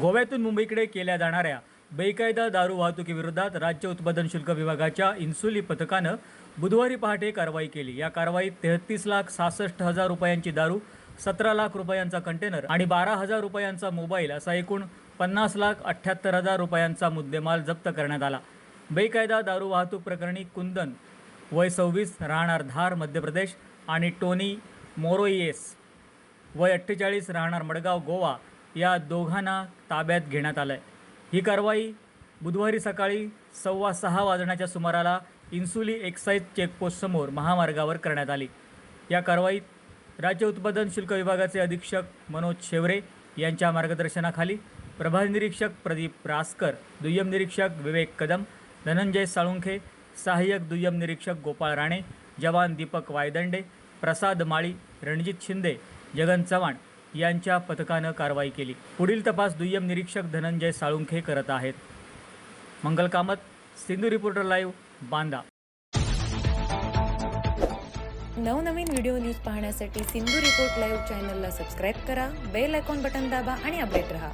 गोव्यातून मुंबईकडे केल्या जाणाऱ्या बेकायदा दारू वाहतुकीविरोधात राज्य उत्पादन शुल्क विभागाच्या इन्सुली पथकानं बुधवारी पहाटे कारवाई केली. या कारवाईत तेहतीस लाख सहासष्ट हजार रुपयांची दारू सतरा लाख रुपयांचा कंटेनर आणि बारा हजार रुपयांचा मोबाईल असा एकूण पन्नास लाख अठ्ठ्याहत्तर हजार रुपयांचा मुद्देमाल जप्त करण्यात आला. बेकायदा दारू वाहतूक प्रकरणी कुंदन वय सव्वीस राहणार धार मध्य प्रदेश आणि टोनी मोरोईएस वय अठ्ठेचाळीस राहणार मडगाव गोवा या दोघांना ताब्यात घेण्यात आलं आहे ही कारवाई बुधवारी सकाळी सव्वा सहा वाजण्याच्या सुमाराला इन्सुली एक्साईज चेकपोस्टसमोर महामार्गावर करण्यात आली. या कारवाईत राज्य उत्पादन शुल्क विभागाचे अधीक्षक मनोज शेवरे यांच्या मार्गदर्शनाखाली प्रभारी निरीक्षक प्रदीप रासकर दुय्यम निरीक्षक विवेक कदम धनंजय साळुंखे सहाय्यक दुय्यम निरीक्षक गोपाळ राणे जवान दीपक वायदंडे प्रसाद माळी रणजित शिंदे जगन चव्हाण यांच्या पथकानं कारवाई केली. पुढील तपास दुय्यम निरीक्षक धनंजय साळुंखे करत आहेत. Mangal Kamat Sindhu reporter live Banda. नवनवीन व्हिडिओ न्यूज पाहण्यासाठी सिंधू रिपोर्ट लाईव्ह चॅनलला सबस्क्राईब करा बेल आयकॉन बटन दाबा आणि अपडेट रहा.